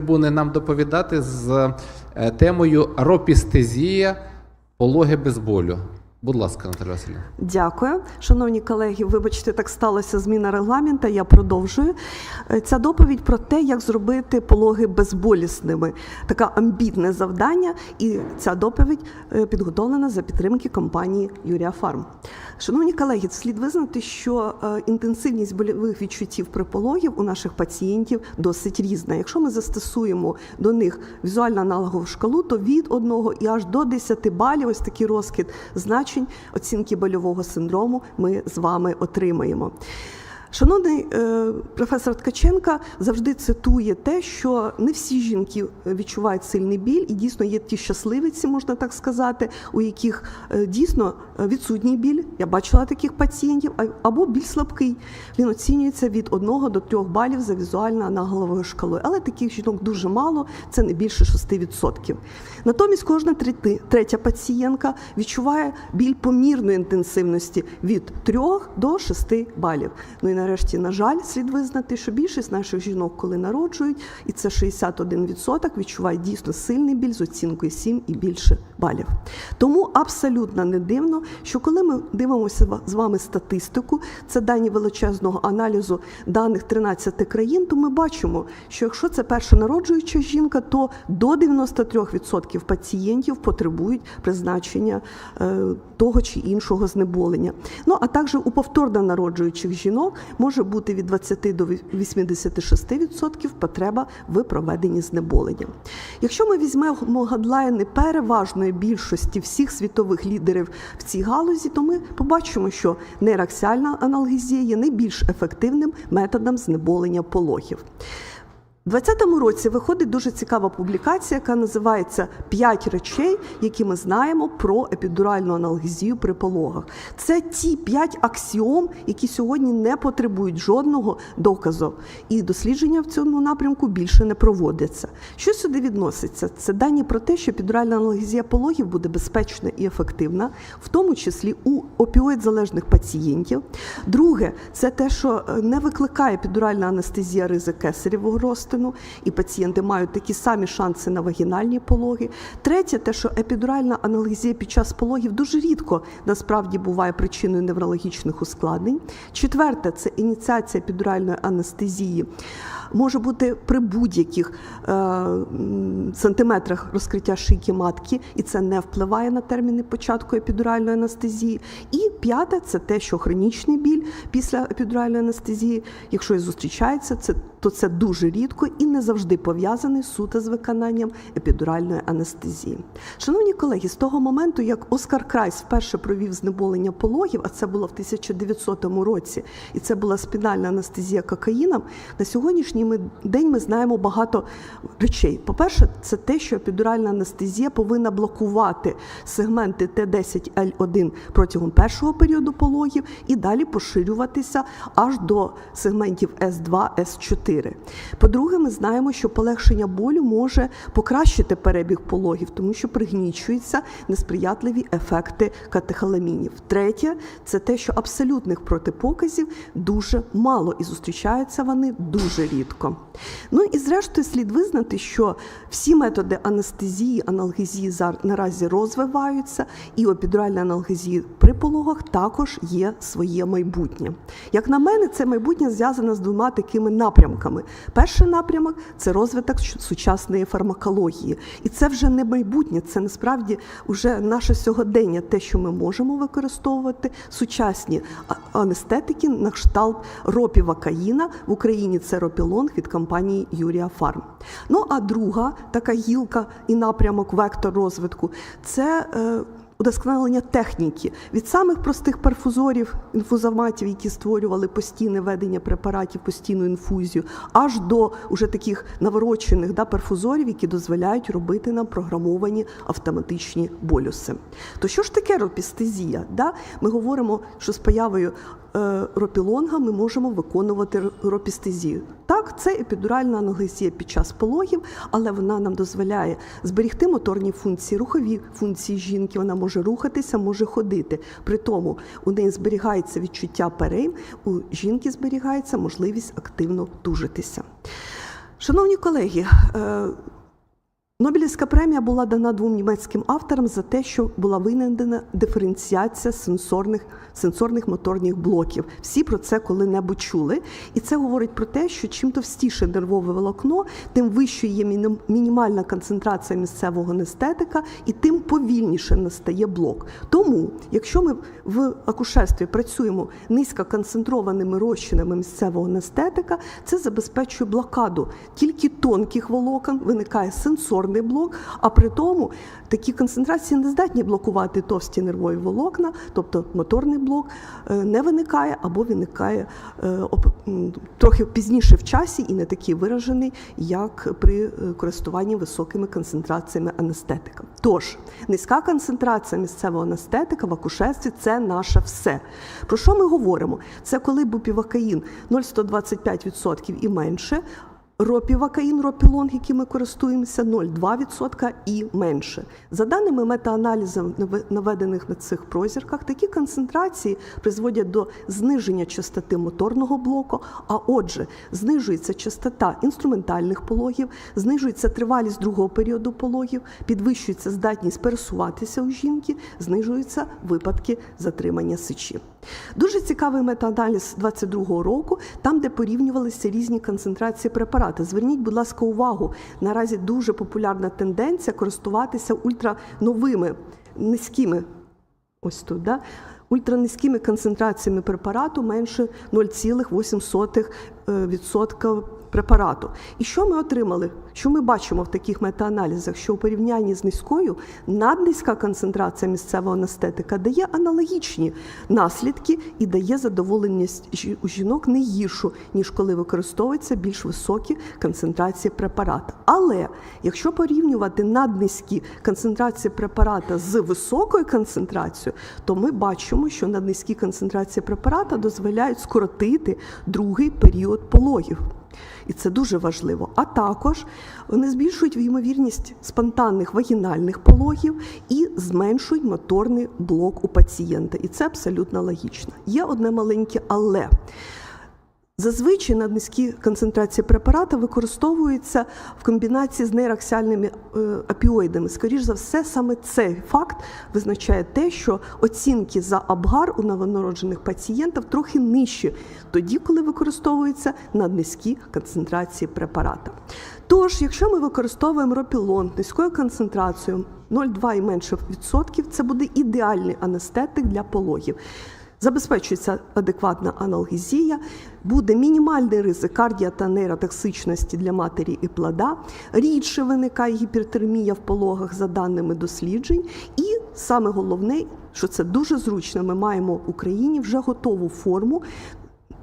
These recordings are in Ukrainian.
буде нам доповідати з е, темою ропістезія, пологи без болю. Будь ласка, Наталя Васильівна. Дякую, шановні колеги. Вибачте, так сталося зміна регламента. Я продовжую. Е, Ця доповідь про те, як зробити пологи безболісними. Таке амбітне завдання, і ця доповідь е, підготовлена за підтримки компанії Юрія Фарм. Шановні колеги, слід визнати, що е, інтенсивність больових відчуттів при пологів у наших пацієнтів досить різна. Якщо ми застосуємо до них візуально аналогову шкалу, то від 1 і аж до 10 балів, ось такий розкид значень оцінки больового синдрому ми з вами отримаємо. Шановний е, професор Ткаченка завжди цитує те, що не всі жінки відчувають сильний біль, і дійсно є ті щасливиці, можна так сказати, у яких е, дійсно відсутній біль. Я бачила таких пацієнтів, або біль слабкий. Він оцінюється від 1 до 3 балів за візуально аналоговою шкалою. Але таких жінок дуже мало, це не більше 6%. Натомість кожна третя пацієнтка відчуває біль помірної інтенсивності від 3 до 6 балів. Ну і нарешті, на жаль, слід визнати, що більшість наших жінок, коли народжують, і це 61%, відчувають дійсно сильний біль з оцінкою 7 і більше балів. Тому абсолютно не дивно, що коли ми дивимося з вами статистику, це дані величезного аналізу даних 13 країн, то ми бачимо, що якщо це перша народжуюча жінка, то до 93% пацієнтів потребують призначення е, того чи іншого знеболення. Ну а також у повторно народжуючих жінок може бути від 20 до 86% потреба в проведенні знеболення. Якщо ми візьмемо гадлайни переважної більшості всіх світових лідерів в цій галузі, то ми побачимо, що нейраксіальна аналгезія є найбільш ефективним методом знеболення пологів. У 2020 році виходить дуже цікава публікація, яка називається П'ять речей, які ми знаємо про епідуральну аналгезію при пологах. Це ті п'ять аксіом, які сьогодні не потребують жодного доказу. І дослідження в цьому напрямку більше не проводяться. Що сюди відноситься? Це дані про те, що епідуральна аналгезія пологів буде безпечна і ефективна, в тому числі у опіоїд-залежних пацієнтів. Друге, це те, що е, не викликає епідуральна анестезія ризик кесарєвого розтину, і пацієнти мають такі самі шанси на вагінальні пологи. Третє, те, що епідуральна аналгезія під час пологів дуже рідко насправді буває причиною неврологічних ускладнень. Четверте, це ініціація епідуральної анестезії. Може бути при будь-яких е, сантиметрах розкриття шийки матки, і це не впливає на терміни початку епідуральної анестезії. І п'яте це те, що хронічний біль після епідуральної анестезії, якщо і зустрічається, це то це дуже рідко і не завжди пов'язаний суто з виконанням епідуральної анестезії. Шановні колеги, з того моменту, як Оскар Крайс вперше провів знеболення пологів, а це було в 1900 році, і це була спінальна анестезія кокаїном, на сьогоднішній ми- день ми знаємо багато речей. По-перше, це те, що епідуральна анестезія повинна блокувати сегменти Т10Л1 протягом першого періоду пологів і далі поширюватися аж до сегментів С2, С4. По-друге, ми знаємо, що полегшення болю може покращити перебіг пологів, тому що пригнічуються несприятливі ефекти катехоламінів. Третє, це те, що абсолютних протипоказів дуже мало і зустрічаються вони дуже рідко. Ну і зрештою слід визнати, що всі методи анестезії, аналгезії наразі розвиваються, і у епідуральній аналгезії при пологах також є своє майбутнє. Як на мене, це майбутнє зв'язане з двома такими напрямками. Перший напрямок це розвиток сучасної фармакології, і це вже не майбутнє, це насправді вже наше сьогодення, те, що ми можемо використовувати сучасні анестетики на кшталт ропівакаїна. В Україні це ропілонг від компанії Юрія Фарм. Ну а друга така гілка і напрямок, вектор розвитку це. е, Удосконалення техніки від самих простих перфузорів, інфузоматів, які створювали постійне ведення препаратів, постійну інфузію, аж до уже таких наворочених да, перфузорів, які дозволяють робити нам програмовані автоматичні болюси. То що ж таке ропістезія? Да? Ми говоримо, що з появою ропілонга ми можемо виконувати ропістезію. Так, це епідуральна аналгезія під час пологів, але вона нам дозволяє зберігти моторні функції, рухові функції жінки. Вона може рухатися, може ходити. При тому у неї зберігається відчуття перейм, у жінки зберігається можливість активно тужитися. Шановні колеги, е, Нобелівська премія була дана двом німецьким авторам за те, що була винайдена диференціація сенсорних, сенсорних моторних блоків. Всі про це коли-небудь чули. І це говорить про те, що чим товстіше нервове волокно, тим вищою є мінімальна концентрація місцевого анестетика, і тим повільніше настає блок. Тому, якщо ми в акушерстві працюємо низькоконцентрованими розчинами місцевого анестетика, це забезпечує блокаду тільки тонких волокон, виникає сенсорний блок, а при тому такі концентрації не здатні блокувати товсті нервові волокна, тобто моторний блок е, не виникає або виникає е, трохи пізніше в часі і не такий виражений, як при е, користуванні високими концентраціями анестетика. Тож низька концентрація місцевого анестетика в акушерстві це наше все. Про що ми говоримо? Це коли бупівакаїн 0,125% і менше. Ропівакаїн, ропілонг, яким ми користуємося, 0,2% і менше. За даними метааналізів, наведених на цих прозірках, такі концентрації призводять до зниження частоти моторного блоку, а отже, знижується частота інструментальних пологів, знижується тривалість другого періоду пологів, підвищується здатність пересуватися у жінки, знижуються випадки затримання сечі. Дуже цікавий метааналіз 22-го року, там, де порівнювалися різні концентрації препарату. Зверніть, будь ласка, увагу. Наразі дуже популярна тенденція користуватися ультрановими низькими. Ось тут, да? ультранизькими концентраціями препарату менше 0,8% препарату. І що ми отримали? Що ми бачимо в таких метааналізах? Що у порівнянні з низькою наднизька концентрація місцевого анестетика дає аналогічні наслідки і дає задоволеність у жінок не гіршу, ніж коли використовуються більш високі концентрації препарата. Але якщо порівнювати наднизькі концентрації препарата з високою концентрацією, то ми бачимо, що наднизькі концентрації препарата дозволяють скоротити другий період пологів. І це дуже важливо. А також вони збільшують ймовірність спонтанних вагінальних пологів і зменшують моторний блок у пацієнта. І це абсолютно логічно. Є одне маленьке але. Зазвичай наднизькі концентрації препарата використовуються в комбінації з нейроксіальними е, опіоїдами. Скоріш за все, саме цей факт визначає те, що оцінки за абгар у новонароджених пацієнтів трохи нижчі, тоді, коли використовуються наднизькі концентрації препарата. Тож, якщо ми використовуємо ропілон низькою концентрацією 0,2 і менше відсотків, це буде ідеальний анестетик для пологів. Забезпечується адекватна аналгезія, буде мінімальний ризик кардіа та нейротоксичності для матері і плода, рідше виникає гіпертермія в пологах за даними досліджень. І саме головне, що це дуже зручно, ми маємо в Україні вже готову форму.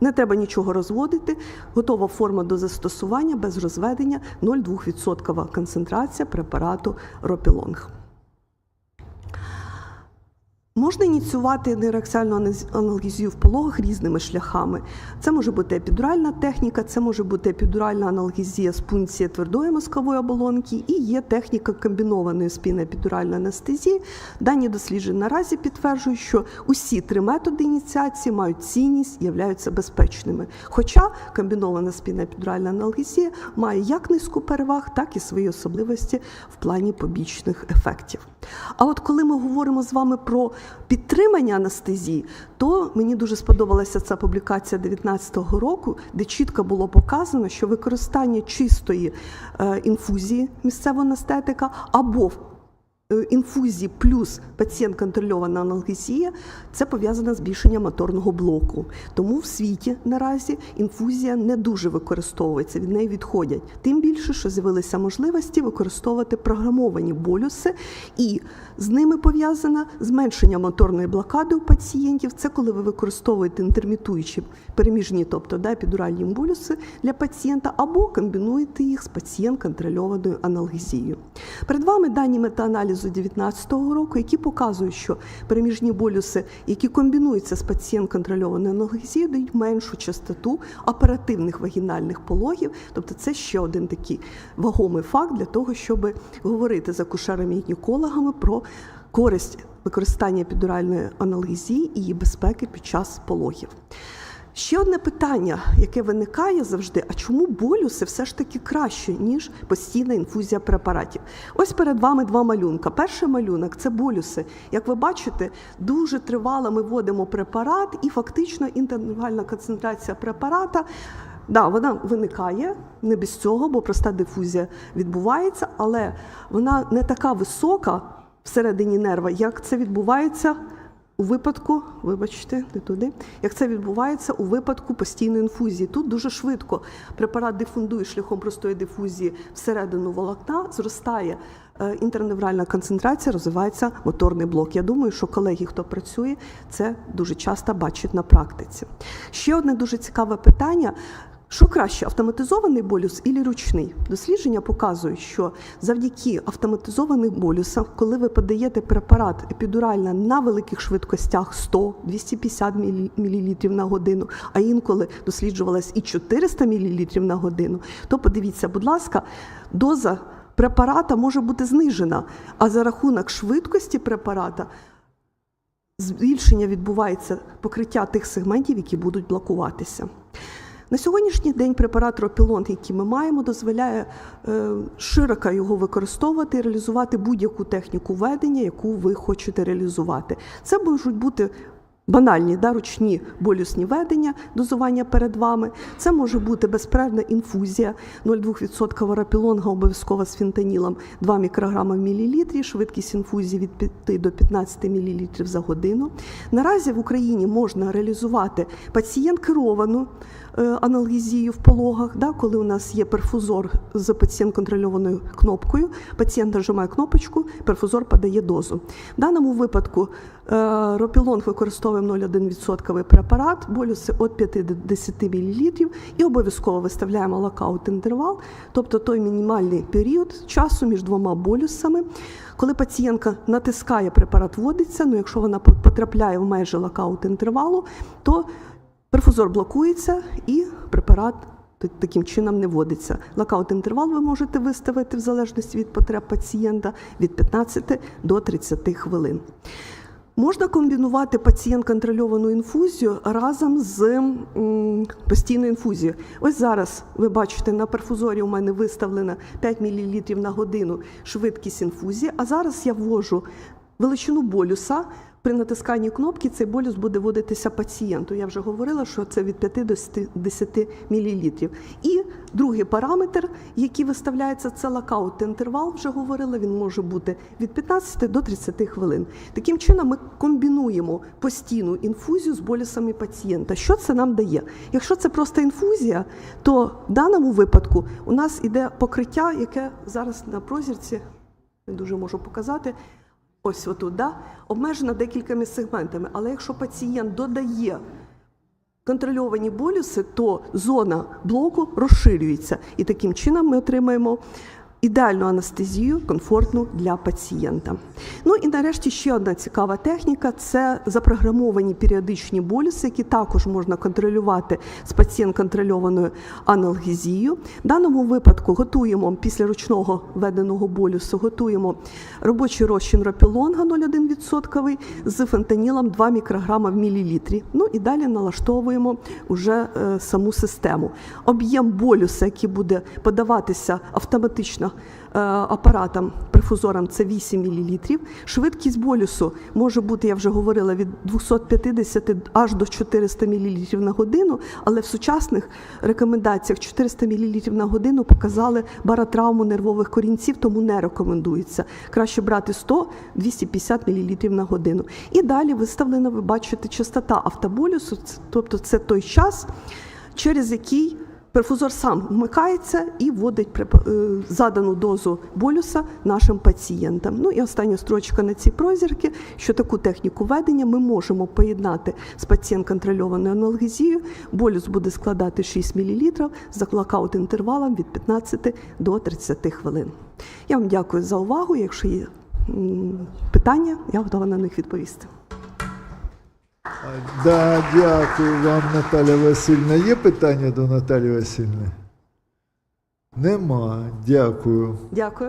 Не треба нічого розводити, готова форма до застосування без розведення 0,2% концентрація препарату Ропілонг. Можна ініціювати нейроксіальну анез- аналгезію в пологах різними шляхами. Це може бути епідуральна техніка, це може бути епідуральна аналгезія з пункції твердої мозкової оболонки і є техніка комбінованої спіноепідуральної анестезії. Дані дослідження наразі підтверджують, що усі три методи ініціації мають цінність, являються безпечними. Хоча комбінована спіноепідуральна аналгезія має як низку переваг, так і свої особливості в плані побічних ефектів. А от коли ми говоримо з вами про підтримання анестезії, то мені дуже сподобалася ця публікація 2019 року, де чітко було показано, що використання чистої е, інфузії місцевого анестетика або інфузії плюс пацієнт контрольована аналгезія, це пов'язано з збільшенням моторного блоку. Тому в світі наразі інфузія не дуже використовується, від неї відходять. Тим більше, що з'явилися можливості використовувати програмовані болюси, і з ними пов'язане зменшення моторної блокади у пацієнтів. Це коли ви використовуєте інтермітуючі переміжні, тобто да, болюси для пацієнта, або комбінуєте їх з пацієнт-контрольованою аналгезією. Перед вами дані метааналізу 2019 року, які показують, що переміжні болюси, які комбінуються з пацієнт-контрольованою аналгезією, дають меншу частоту оперативних вагінальних пологів. Тобто це ще один такий вагомий факт для того, щоб говорити з акушерами і гінекологами про користь використання епідуральної аналгезії і її безпеки під час пологів. Ще одне питання, яке виникає завжди: а чому болюси все ж таки краще, ніж постійна інфузія препаратів? Ось перед вами два малюнка. Перший малюнок це болюси. Як ви бачите, дуже тривало ми вводимо препарат, і фактично інтервальна концентрація препарата. Да, вона виникає не без цього, бо проста дифузія відбувається, але вона не така висока всередині нерва, як це відбувається у випадку, вибачте, не туди, як це відбувається у випадку постійної інфузії. Тут дуже швидко препарат дифундує шляхом простої дифузії всередину волокна, зростає е, інтерневральна концентрація, розвивається моторний блок. Я думаю, що колеги, хто працює, це дуже часто бачать на практиці. Ще одне дуже цікаве питання. Що краще, автоматизований болюс і ручний? Дослідження показують, що завдяки автоматизованим болюсам, коли ви подаєте препарат епідурально на великих швидкостях 100-250 мл на годину, а інколи досліджувалось і 400 мл на годину, то подивіться, будь ласка, доза препарата може бути знижена, а за рахунок швидкості препарата збільшення відбувається покриття тих сегментів, які будуть блокуватися. На сьогоднішній день препарат Ропілон, який ми маємо, дозволяє е, широко його використовувати і реалізувати будь-яку техніку ведення, яку ви хочете реалізувати. Це можуть бути банальні да, ручні болюсні ведення, дозування перед вами. Це може бути безперервна інфузія 0,2% рапілонга, обов'язково з фентанілом 2 мікрограми в мілілітрі, швидкість інфузії від 5 до 15 мл за годину. Наразі в Україні можна реалізувати пацієнт керовану аналгезію в пологах, да, коли у нас є перфузор з пацієнт контрольованою кнопкою, пацієнт нажимає кнопочку, перфузор подає дозу. В даному випадку е, ропілонг використовуємо 0,1% препарат, болюси від 5 до 10 мл і обов'язково виставляємо локаут інтервал, тобто той мінімальний період часу між двома болюсами. Коли пацієнтка натискає препарат, вводиться, ну якщо вона потрапляє в межі локаут інтервалу, то Перфузор блокується і препарат та- таким чином не вводиться. Локаут інтервал ви можете виставити в залежності від потреб пацієнта від 15 до 30 хвилин. Можна комбінувати пацієнт контрольовану інфузію разом з постійною інфузією. Ось зараз ви бачите, на перфузорі у мене виставлено 5 мл на годину швидкість інфузії, а зараз я ввожу величину болюса. При натисканні кнопки цей болюс буде вводитися пацієнту. Я вже говорила, що це від 5 до 10 мл. І другий параметр, який виставляється, це локаут інтервал. Вже говорила, він може бути від 15 до 30 хвилин. Таким чином, ми комбінуємо постійну інфузію з болюсами пацієнта. Що це нам дає? Якщо це просто інфузія, то в даному випадку у нас іде покриття, яке зараз на прозірці не дуже можу показати. Ось отут, да? обмежена декількома сегментами. Але якщо пацієнт додає контрольовані болюси, то зона блоку розширюється. І таким чином ми отримаємо ідеальну анестезію, комфортну для пацієнта. Ну і нарешті ще одна цікава техніка це запрограмовані періодичні болюси, які також можна контролювати з пацієнт контрольованою аналгезією. В даному випадку готуємо після ручного введеного болюсу, готуємо робочий розчин ропілонга 0,1% з фентанілом 2 мікрограма в мілілітрі. Ну і далі налаштовуємо уже е, саму систему. Об'єм болюса, який буде подаватися автоматично е, апаратом, перфузором, це 8 мл. Швидкість болюсу може бути, я вже говорила, від 250 аж до 400 мл на годину, але в сучасних рекомендаціях 400 мл на годину показали баротравму нервових корінців, тому не рекомендується. Краще брати 100-250 мл на годину. І далі виставлена, ви бачите, частота автоболюсу, тобто це той час, через який перфузор сам вмикається і вводить е, задану дозу болюса нашим пацієнтам. Ну і остання строчка на цій прозірки, що таку техніку ведення ми можемо поєднати з пацієнт контрольованою аналгезією. Болюс буде складати 6 мл з локаут інтервалом від 15 до 30 хвилин. Я вам дякую за увагу. Якщо є питання, я готова на них відповісти. Да, дякую вам, Наталя Васильівна. Є питання до Наталі Васильівни? Нема. Дякую. Дякую.